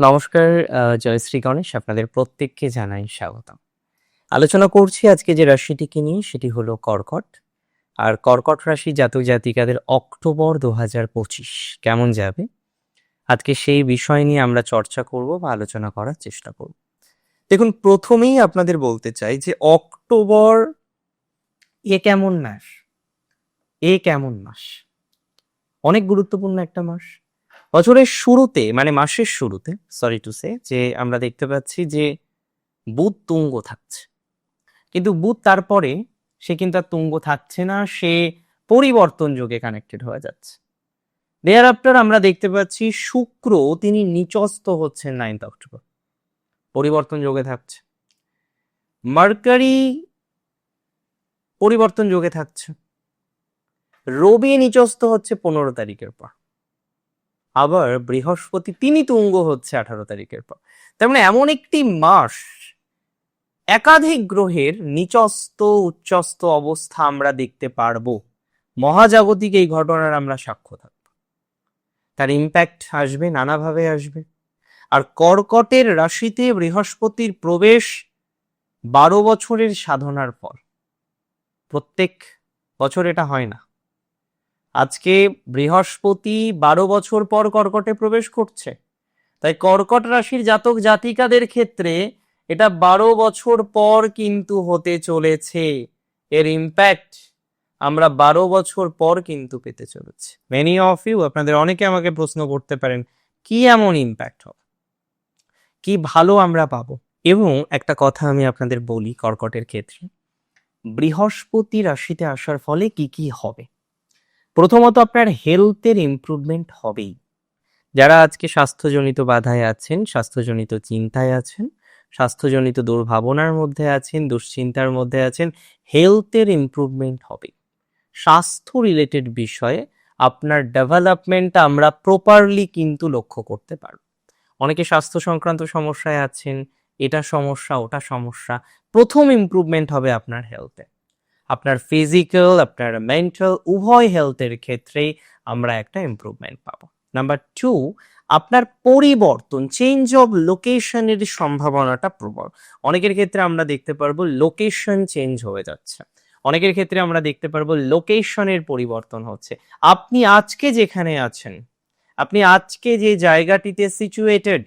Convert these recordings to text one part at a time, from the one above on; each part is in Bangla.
নমস্কার জয়শ্রী গণেশ, আপনাদের প্রত্যেককে জানাই স্বাগতম। আলোচনা করছি আজকে যে রাশিটিকে নিয়ে, সেটি হলো কর্কট। আর কর্কট রাশি জাতক জাতিকাদের অক্টোবর দু হাজার পঁচিশ, কেমন যাবে? আজকে সেই বিষয় নিয়ে আমরা চর্চা করব বা আলোচনা করার চেষ্টা করব। দেখুন, প্রথমেই আপনাদের বলতে চাই যে অক্টোবর এ কেমন মাস? এ কেমন মাস? অনেক গুরুত্বপূর্ণ একটা মাস। বছরের শুরুতে মানে মাসের শুরুতে সরি টু সে যে আমরা দেখতে পাচ্ছি যে বুধ তুঙ্গ থাকছে। কিন্তু বুধ তারপরে, সে কিন্তু আর তুঙ্গ থাকছে না, সে পরিবর্তন যোগে কানেক্টেড হয়ে যাচ্ছে। দেয়ার আফটার আমরা দেখতে পাচ্ছি শুক্র, তিনি নিচস্ত হচ্ছেন নাইন্থ অক্টোবর পরিবর্তন যোগে থাকছে। মার্কারি পরিবর্তন যোগে থাকছে। রবি নিচস্ত হচ্ছে পনেরো তারিখের পর। আবার বৃহস্পতি তিনি তুঙ্গ হচ্ছে আঠারো তারিখের পর। তার মানে এমন একটি মাস, একাধিক গ্রহের নিচস্ত উচ্চস্ত অবস্থা আমরা দেখতে পারব। মহাজাগতিক এই ঘটনার আমরা সাক্ষ্য থাকব। তার ইম্প্যাক্ট আসবে, নানাভাবে আসবে। আর কর্কটের রাশিতে বৃহস্পতির প্রবেশ বারো বছরের সাধনার পর। প্রত্যেক বছর এটা হয় না। আজকে বৃহস্পতি বারো বছর পর কর্কটে প্রবেশ করছে। তাই কর্কট রাশির জাতক জাতিকাদের ক্ষেত্রে এটা বারো বছর পর কিন্তু হতে চলেছে। এর ইম্প্যাক্ট আমরা বারো বছর পর কিন্তু পেতে চলেছে। মেনি অফ ইউ আপনাদের অনেকে আমাকে প্রশ্ন করতে পারেন, কি এমন ইম্প্যাক্ট হবে? কি ভালো আমরা পাবো? এবং একটা কথা আমি আপনাদের বলি কর্কটের ক্ষেত্রে, বৃহস্পতি রাশিতে আসার ফলে কি কি হবে? প্রথমত আপনার হেলথের ইমপ্রুভমেন্ট হবেই। যারা আজকে স্বাস্থ্যজনিত বাধায় আছেন, স্বাস্থ্যজনিত চিন্তায় আছেন, স্বাস্থ্যজনিত দুর্ভাবনার মধ্যে আছেন, দুশ্চিন্তার মধ্যে আছেন হেলথের ইমপ্রুভমেন্ট হবে স্বাস্থ্য রিলেটেড বিষয়ে আপনার ডেভেলপমেন্টটা আমরা প্রপারলি কিন্তু লক্ষ্য করতে পারব। অনেকে স্বাস্থ্য সংক্রান্ত সমস্যায় আছেন, এটা সমস্যা, ওটা সমস্যা, প্রথম ইম্প্রুভমেন্ট হবে আপনার হেলথে আপনার ফিজিক্যাল আপনার মেন্টাল উভয় হেলথের ক্ষেত্রেই আমরা একটা ইমপ্রুভমেন্ট পাবো। নাম্বার টু আপনার পরিবর্তন চেঞ্জ অফ লোকেশনের সম্ভাবনাটা প্রবল। অনেকের ক্ষেত্রে আমরা দেখতে পারব লোকেশন চেঞ্জ হয়ে যাচ্ছে। অনেকের ক্ষেত্রে আমরা দেখতে পারব লোকেশনের পরিবর্তন হচ্ছে। আপনি আজকে যেখানে আছেন, আপনি আজকে যে জায়গাটিতে সিচুয়েটেড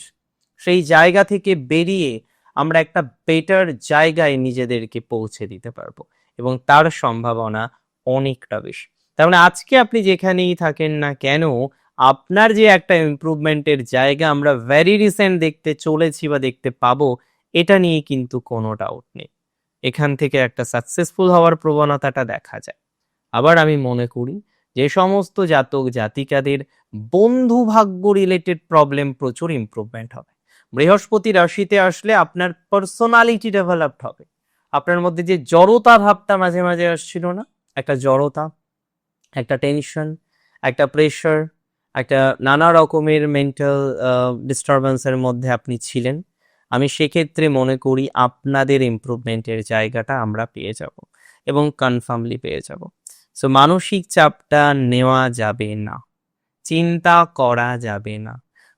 সেই জায়গা থেকে বেরিয়ে আমরা একটা বেটার জায়গায় নিজেদেরকে পৌঁছে দিতে পারব। এবং তার সম্ভাবনা অনেকটা বেশি। তার মানে আজকে আপনি যেখানেই থাকেন না কেন, আপনার যে একটা ইমপ্রুভমেন্টের জায়গা আমরা ভেরি রিসেন্ট দেখতে চলেছি বা দেখতে পাবো, এটা নিয়ে কিন্তু কোনো ডাউট নেই। এখান থেকে একটা সাকসেসফুল হওয়ার প্রবণতাটা দেখা যায়। আবার আমি মনে করি যে সমস্ত জাতক জাতিকাদের বন্ধু ভাগ্য রিলেটেড প্রবলেম প্রচুর ইমপ্রুভমেন্ট হবে। বৃহস্পতি রাশিতে আসলে আপনার পার্সোনালিটি ডেভেলপড হবে। আপনার মধ্যে যে জড়তা ভাবটা মাঝে মাঝে আসছিল না? একটা জড়তা, একটা টেনশন একটা প্রেশার একটা নানা রকমের মেন্টাল ডিস্টারবেন্সের মধ্যে আপনি ছিলেন। আমি সেক্ষেত্রে মনে করি আপনাদের ইমপ্রুভমেন্টের জায়গাটা আমরা পেয়ে যাব এবং কনফার্মলি পেয়ে যাব। সো মানসিক চাপটা নেওয়া যাবে না, চিন্তা করা যাবে না,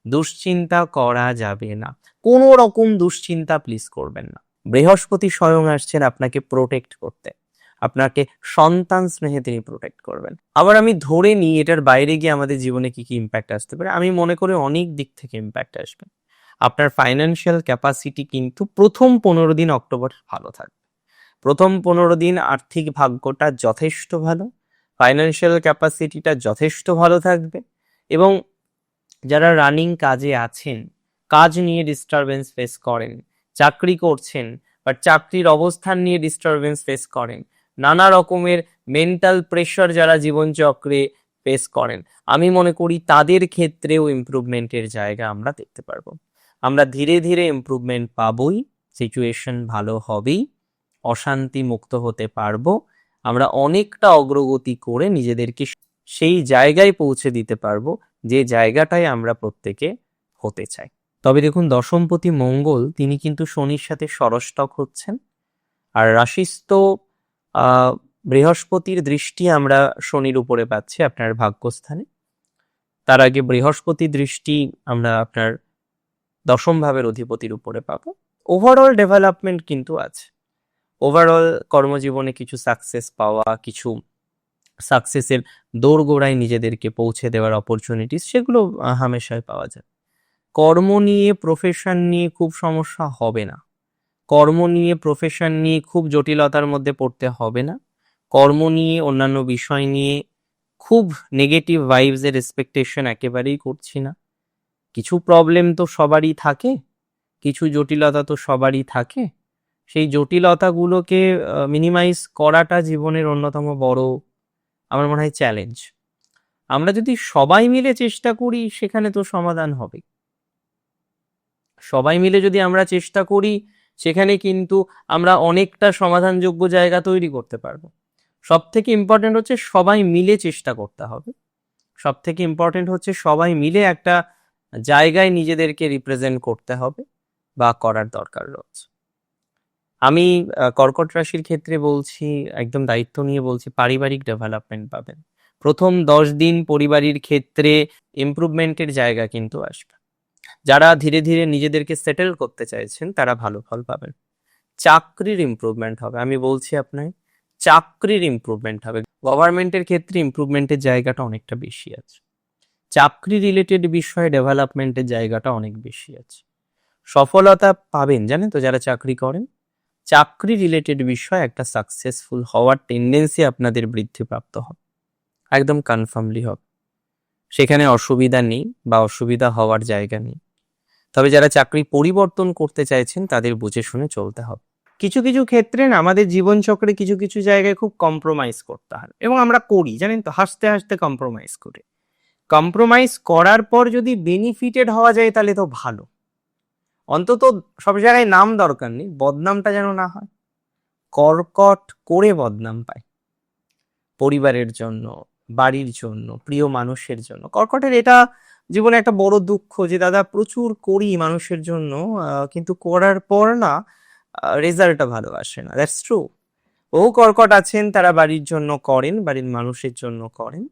দুশ্চিন্তা করা যাবে না কোনো রকম দুশ্চিন্তা প্লিজ করবেন না। বৃহস্পতি স্বয়ং আসছেন আপনাকে প্রোটেক্ট করতে। আপনাকে সন্তান স্নেহে তিনি প্রোটেক্ট করবেন। আবার আমি ধরে নিই, এটার বাইরে গিয়ে আমাদের জীবনে কি কি ইম্প্যাক্ট আসতে পারে? আমি মনে করি অনেক দিক থেকে ইম্প্যাক্ট আসবে। আপনার ফাইন্যান্সিয়াল ক্যাপাসিটি কিন্তু প্রথম পনেরো দিন অক্টোবর ভালো থাকবে। প্রথম পনেরো দিন আর্থিক ভাগ্যটা যথেষ্ট ভালো ফাইন্যান্সিয়াল ক্যাপাসিটিটা যথেষ্ট ভালো থাকবে এবং যারা রানিং কাজে আছেন, কাজ নিয়ে ডিস্টারবেন্স ফেস করেন চাকরি করছেন বা চাকরির অবস্থান নিয়ে ডিস্টারবেন্স ফেস করেন। নানা রকমের মেন্টাল প্রেশার যারা জীবনচক্রে ফেস করেন। আমি মনে করি তাদের ক্ষেত্রেও ইমপ্রুভমেন্টের জায়গা আমরা দেখতে পারব। আমরা ধীরে ধীরে ইমপ্রুভমেন্ট পাবই সিচুয়েশন ভালো হবেই, অশান্তি মুক্ত হতে পারব। আমরা অনেকটা অগ্রগতি করে নিজেদেরকে সেই জায়গায় পৌঁছে দিতে পারব, যে জায়গাটায় আমরা প্রত্যেকে হতে চাই। তবে দেখুন দশমপতি মঙ্গল তিনি কিন্তু শনির সাথে ষরষ্টক হচ্ছেন। আর রাশিস্থ আহ, বৃহস্পতির দৃষ্টি আমরা শনির উপরে পাচ্ছি আপনার ভাগ্যস্থানে। তার আগে বৃহস্পতি দৃষ্টি আমরা আপনার দশম ভাবের অধিপতির উপরে পাবো। ওভারঅল ডেভেলপমেন্ট কিন্তু আছে। ওভারঅল কর্মজীবনে কিছু সাকসেস পাওয়া কিছু সাকসেসের দোরগোড়ায় নিজেদেরকে পৌঁছে দেওয়ার অপরচুনিটিস সেগুলো আহ, হামেশাই পাওয়া যায়। কর্ম নিয়ে প্রফেশন নিয়ে খুব সমস্যা হবে না। কর্ম নিয়ে প্রফেশন নিয়ে খুব জটিলতার মধ্যে পড়তে হবে না। কর্ম নিয়ে অন্যান্য বিষয় নিয়ে খুব নেগেটিভ ভাইবস এর এক্সপেকটেশন একেবারেই করছি না। কিছু প্রবলেম তো সবারই থাকে, কিছু জটিলতা তো সবারই থাকে। সেই জটিলতাগুলোকে মিনিমাইজ করাটা জীবনের অন্যতম বড়, আমার মনে হয় চ্যালেঞ্জ আমরা যদি সবাই মিলে চেষ্টা করি, সেখানে তো সমাধান হবে। সবাই মিলে যদি আমরা চেষ্টা করি, সেখানে কিন্তু আমরা অনেকটা সমাধানযোগ্য জায়গা তৈরি করতে পারব। সব থেকে ইম্পর্টেন্ট হচ্ছে সবাই মিলে চেষ্টা করতে হবে। সব থেকে ইম্পর্টেন্ট হচ্ছে সবাই মিলে একটা জায়গায় নিজেদেরকে রিপ্রেজেন্ট করতে হবে বা করার দরকার রয়েছে। আমি কর্কট রাশির ক্ষেত্রে বলছি, একদম দায়িত্ব নিয়ে বলছি, পারিবারিক ডেভেলপমেন্ট পাবেন। প্রথম দশ দিন পরিবারের ক্ষেত্রে ইমপ্রুভমেন্টের জায়গা কিন্তু আসবে। যারা ধীরে ধীরে নিজেদেরকে সেটেল করতে চাইছেন, তারা ভালো ফল পাবেন। চাকরির ইমপ্রুভমেন্ট হবে। আমি বলছি আপনার চাকরির ইমপ্রুভমেন্ট হবে। গভর্নমেন্টের ক্ষেত্রে ইমপ্রুভমেন্টের জায়গাটা অনেকটা বেশি আছে। চাকরি রিলেটেড বিষয়ে ডেভেলপমেন্টের জায়গাটা অনেক বেশি আছে। সফলতা পাবেন, জানেন তো, যারা চাকরি করেন। চাকরি রিলেটেড বিষয় একটা সাকসেসফুল হওয়ার টেন্ডেন্সি আপনাদের বৃদ্ধিপ্রাপ্ত হবে। একদম কনফার্মলি হবে। সেখানে অসুবিধা নেই বা অসুবিধা হওয়ার জায়গা নেই। তবে যারা চাকরি পরিবর্তন করতে চাইছেন, তাদের বুঝে শুনে চলতে হবে। কিছু কিছু ক্ষেত্রে না, আমাদের জীবনচক্রে কিছু কিছু জায়গায় খুব কম্প্রোমাইজ করতে হয়। এবং আমরা করি, জানেন তো, হাসতে হাসতে কম্প্রোমাইজ করি। কম্প্রোমাইজ করার পর যদি বেনিফিটেড হওয়া যায়, তাহলে তো ভালো। অন্তত সব জায়গায় নাম দরকার নেই, বদনামটা যেন না হয়। কর্কট করে বদনাম পায়। পরিবারের জন্য বাড়ির জন্য, প্রিয় মানুষের জন্য। কর্কটের এটা জীবনে একটা বড় দুঃখ যে, দাদা, প্রচুর করি মানুষের জন্য কিন্তু করার পর না রেজাল্টটা ভালো আসে না। দ্যাটস ট্রু ও কর্কট আছেন, তারা বাড়ির জন্য করেন, বাড়ির মানুষের জন্য করেন,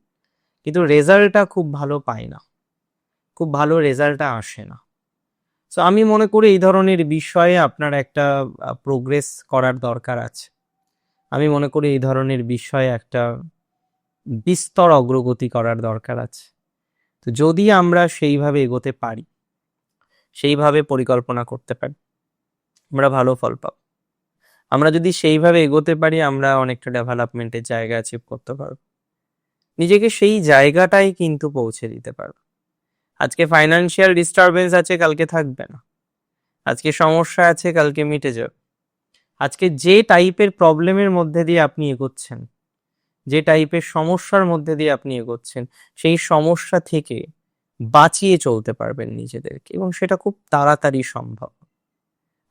কিন্তু রেজাল্টটা খুব ভালো পায় না। খুব ভালো রেজাল্টটা আসে না। সো আমি মনে করি এই ধরনের বিষয়ে আপনার একটা প্রোগ্রেস করার দরকার আছে। আমি মনে করি এই ধরনের বিষয়ে একটা বিস্তর অগ্রগতি করার দরকার আছে। তো যদি আমরা সেইভাবে এগোতে পারি, সেইভাবে পরিকল্পনা করতে পারি, আমরা ভালো ফল পাব। আমরা যদি সেইভাবে এগোতে পারি, আমরা অনেকটা ডেভেলপমেন্টের জায়গা অ্যাচিভ করতে পারব। নিজেকে সেই জায়গাটাই কিন্তু পৌঁছে দিতে পারব। আজকে ফাইন্যান্সিয়াল ডিস্টারবেন্স আছে, কালকে থাকবে না। আজকে সমস্যা আছে, কালকে মিটে যাবে। আজকে যে টাইপের প্রবলেমের মধ্যে দিয়ে আপনি এগোচ্ছেন যে টাইপের সমস্যার মধ্যে দিয়ে আপনি এগোচ্ছেন, সেই সমস্যা থেকে বাঁচিয়ে চলতে পারবেন নিজেদেরকে এবং সেটা খুব তাড়াতাড়ি সম্ভব।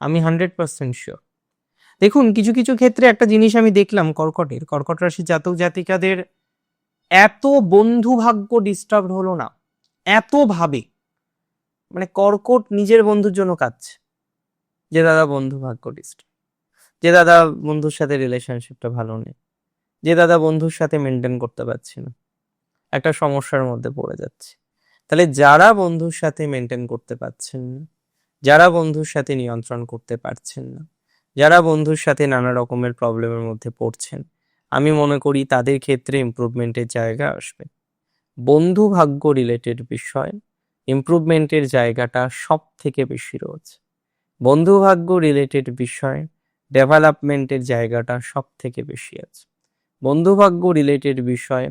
আমি হান্ড্রেড পার্সেন্ট শিওর দেখুন, কিছু কিছু ক্ষেত্রে একটা জিনিস আমি দেখলাম কর্কটের। কর্কট রাশি জাতক, জাতিকাদের এত বন্ধু ভাগ্য ডিস্টার্ব হলো না। এত ভাবে। মানে কর্কট নিজের বন্ধুর জন্য কাঁদছে। যে দাদা বন্ধু ভাগ্য ডিস্টার্ব যে দাদা বন্ধুর সাথে রিলেশনশিপটা ভালো নেই। যে দাদা বন্ধুর সাথে মেনটেন করতে পারছি না। একটা সমস্যার মধ্যে পড়ে যাচ্ছে। তাহলে যারা বন্ধুর সাথে মেনটেন করতে পারছেন না, যারা বন্ধুর সাথে নিয়ন্ত্রণ করতে পারছেন না, যারা বন্ধুর সাথে নানা রকমের প্রবলেমের মধ্যে পড়ছেন, আমি মনে করি তাদের ক্ষেত্রে ইমপ্রুভমেন্টের জায়গা আসবে। বন্ধু ভাগ্য রিলেটেড বিষয় ইমপ্রুভমেন্টের জায়গাটা সব থেকে বেশি রয়েছে। বন্ধু ভাগ্য রিলেটেড বিষয় ডেভেলপমেন্টের জায়গাটা সব থেকে বেশি আছে। বন্ধু ভাগ্য রিলেটেড বিষয়ে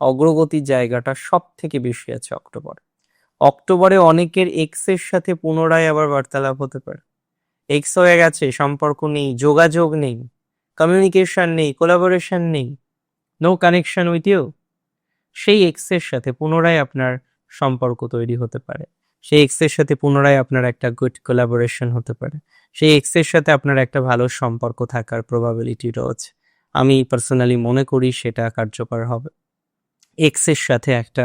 অগ্রগতির জায়গাটা সব থেকে বেশি আছে অক্টোবর। অক্টোবরে অনেকের এক্সের সাথে পুনরায় আবার বার্তালাপ হতে পারে। এক্স হয়ে গেছে, সম্পর্ক নেই, যোগাযোগ নেই কমিউনিকেশন নেই কোলাবোরেশন নেই নো কানেকশন উইথ ইউ সেই এক্সের সাথে পুনরায় আপনার সম্পর্ক তৈরি হতে পারে। সেই এক্সের সাথে পুনরায় আপনার একটা গুড কোলাবোরেশন হতে পারে। সেই এক্সের সাথে আপনার একটা ভালো সম্পর্ক থাকার প্রবাবিলিটি রয়েছে। আমি পার্সোনালি মনে করি সেটা কার্যকর হবে। এক্সের সাথে একটা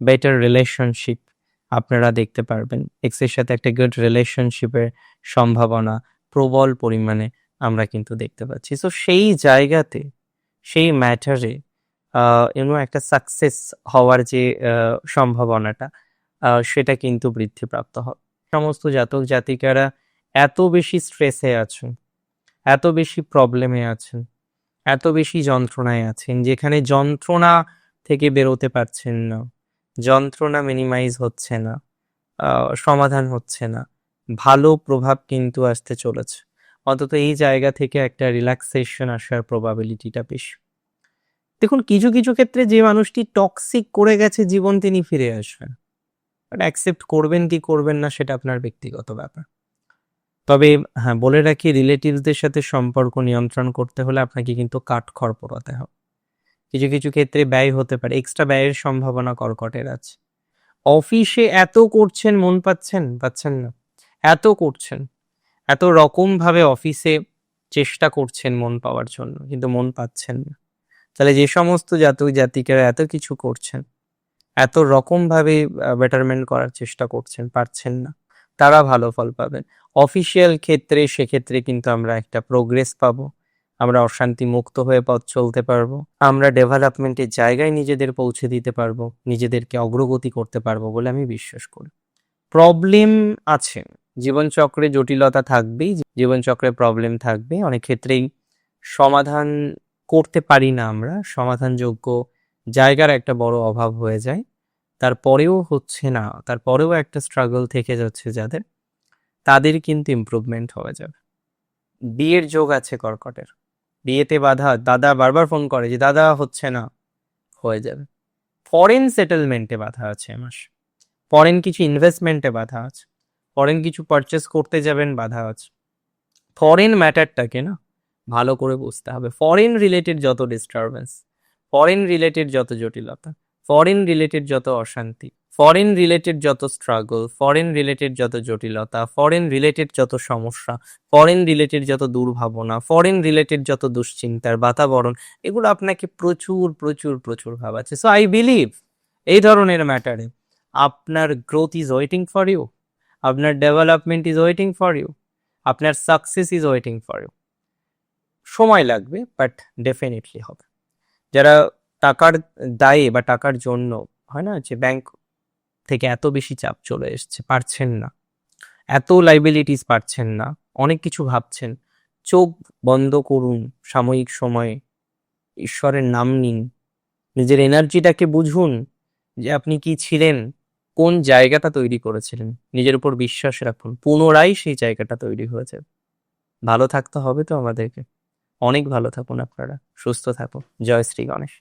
বেটার রিলেশনশিপ আপনারা দেখতে পারবেন। এক্সের সাথে একটা গুড রিলেশনশিপের সম্ভাবনা প্রবল পরিমাণে আমরা কিন্তু দেখতে পাচ্ছি। সো সেই জায়গাতে, সেই ম্যাটারে ইউনো একটা সাকসেস হওয়ার যে সম্ভাবনাটা সেটা কিন্তু বৃদ্ধিপ্রাপ্ত হবে। সমস্ত জাতক জাতিকারা এত বেশি স্ট্রেসে আছেন, এত বেশি প্রবলেমে আছেন এত বেশি যন্ত্রণায় আছেন যেখানে যন্ত্রণা থেকে বেরোতে পারছেন না। যন্ত্রণা মিনিমাইজ হচ্ছে না। সমাধান হচ্ছে না। ভালো প্রভাব কিন্তু আসতে চলেছে। অন্তত এই জায়গা থেকে একটা রিল্যাক্সেশন আসার প্রবাবিলিটিটা বেশি। দেখুন, কিছু কিছু ক্ষেত্রে যে মানুষটি টক্সিক করে গেছে জীবন তিনি ফিরে আসবেন। অ্যাকসেপ্ট করবেন কি করবেন না সেটা আপনার ব্যক্তিগত ব্যাপার। তবে হ্যাঁ বলে রাখি রিলেটিভসদের সাথে সম্পর্ক নিয়ন্ত্রণ করতে হলে আপনাকে কিন্তু কাঠখড় পোড়াতে হবে। কিছু কিছু ক্ষেত্রে ব্যয় হতে পারে এক্সট্রা ব্যয়ের সম্ভাবনা কর্কটের আছে। অফিসে এত করছেন, মন পাচ্ছেন? পাচ্ছেন না। এত করছেন, এত রকম ভাবে অফিসে চেষ্টা করছেন মন পাওয়ার জন্য, কিন্তু মন পাচ্ছেন না। তাহলে যে সমস্ত জাতক, জাতিকারা এত কিছু করছেন, এত রকম ভাবে বেটারমেন্ট করার চেষ্টা করছেন, পারছেন না। তারা ভালো ফল পাবেন। অফিসিয়াল ক্ষেত্রে সেক্ষেত্রে কিন্তু আমরা একটা প্রোগ্রেস পাবো। আমরা অশান্তি মুক্ত হয়ে পথ চলতে পারব। আমরা ডেভেলপমেন্টের জায়গায় নিজেদের পৌঁছে দিতে পারব, নিজেদেরকে অগ্রগতি করতে পারব বলে আমি বিশ্বাস করি। প্রবলেম আছে। জীবনচক্রে জটিলতা থাকবেই, জীবনচক্রে প্রবলেম থাকবে। অনেক ক্ষেত্রেই সমাধান করতে পারি না আমরা। সমাধানযোগ্য জায়গার একটা বড় অভাব হয়ে যায়। তারপরেও হচ্ছে না, তারপরেও একটা স্ট্রাগল থেকে যাচ্ছে যাদের, তাদের কিন্তু ইমপ্রুভমেন্ট হয়ে যাবে। বিয়ের যোগ আছে কর্কটের। বিয়েতে বাধা, দাদা বারবার ফোন করে যে, দাদা, হচ্ছে না। হয়ে যাবে। ফরেন সেটেলমেন্টে বাধা আছে মাসে। ফরেন কিছু ইনভেস্টমেন্টে বাধা আছে। ফরেন কিছু পারচেস করতে যাবেন বাধা আছে। ফরেন ম্যাটারটাকে না ভালো করে বুঝতে হবে। ফরেন রিলেটেড যত ডিস্টারবেন্স ফরেন রিলেটেড যত জটিলতা ফরেন রিলেটেড যত অশান্তি ফরেন রিলেটেড যত স্ট্রাগল ফরেন রিলেটেড যত জটিলতা ফরেন রিলেটেড যত সমস্যা ফরেন রিলেটেড যত দুর্ভাবনা ফরেন রিলেটেড যত দুশ্চিন্তার বাতাবরণ, এগুলো আপনাকে প্রচুর প্রচুর প্রচুর ভাবাচ্ছে। সো আই বিলিভ এই ধরনের ম্যাটারে আপনার growth is waiting for you আপনার development is waiting for you আপনার success is waiting for you সময় লাগবে বাট ডেফিনেটলি হবে। যারা টাকার দায়ে বা টাকার জন্য, হয় না? যে ব্যাংক থেকে এত বেশি চাপ চলে এসছে, পারছেন না। এত লাইবিলিটিস পারছেন না। অনেক কিছু ভাবছেন। চোখ বন্ধ করুন সাময়িক সময়ে। ঈশ্বরের নাম নিন। নিজের এনার্জিটাকে বুঝুন যে আপনি কি ছিলেন, কোন জায়গাটা তৈরি করেছিলেন। নিজের উপর বিশ্বাস রাখুন। পুনরায় সেই জায়গাটা তৈরি হয়েছে। ভালো থাকতে হবে তো আমাদেরকে। অনেক ভালো থাকুন আপনারা। সুস্থ থাকুন। জয় শ্রী গণেশ।